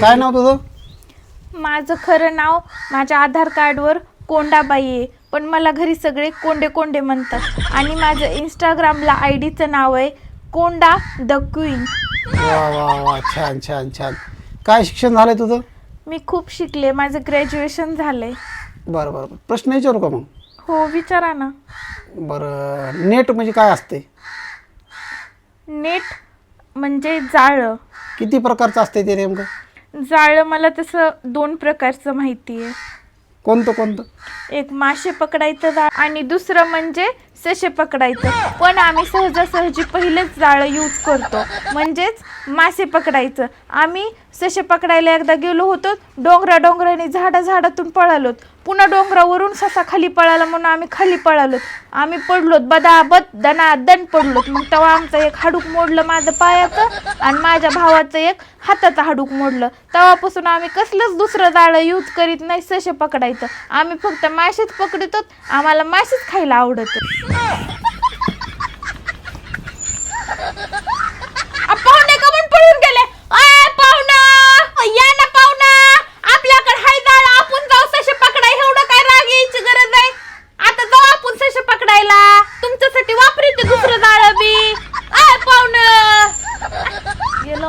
काय नाव तुझं? माझं खरं नाव माझ्या आधार कार्डवर कोंडाबाई आहे. पण मला घरी सगळे कोंडे कोंडे म्हणतात. आणि माझं इंस्टाग्रामला आय डीचं नाव आहे कोंडा द क्वीन. वा वा वा छान छान छान. काय शिक्षण झालंय तुझं? मी खूप शिकले. माझं ग्रॅज्युएशन झालंय. बरं बरं बरं. प्रश्न विचारू का मग? हो विचारा ना. बरं. नेट म्हणजे काय असते? नेट म्हणजे जाळं. किती प्रकारचं असते ते नेमकं? जाळं मला तसं दोन प्रकारचं माहिती आहे कोणतं कोणतं? एक मासे पकडायचं जाळ आणि दुसरं म्हणजे सशे पकडायचं. पण आम्ही सहजासहजी पहिलेच जाळं यूज करतो. म्हणजेच मासे पकडायचं. आम्ही सशे पकडायला एकदा गेलो होतो डोंगरा डोंगराने झाडा झाडातून पळालोत. पुन्हा डोंगरावरून ससा खाली पळाला म्हणून आम्ही खाली पळालोत. आम्ही पडलोत बदाबद दना दन पडलोत. मग तेव्हा आमचं एक हाडूक मोडलं माझं पायाचं आणि माझ्या भावाचं एक हाताचं हाडूक मोडलं. तेव्हापासून आम्ही कसलंच दुसरं जाळं यूज करीत नाही सशे पकडायचं. आम्ही फक्त मासेच पकडतो आम्हाला मासेच खायला आवडतं. पाहुणे कमून पळून गेले. आय पाहुणा या ना पाहुणा. आपल्याकडे हाय दाळ आपण जाऊ सशे पकडाय. एवढं काय राग यायची गरज आहे? आता जाऊ आपण सशे पकडायला. तुमच्यासाठी वापरी ते दुसरं दाळ बी आय पाहुणा. गेलो.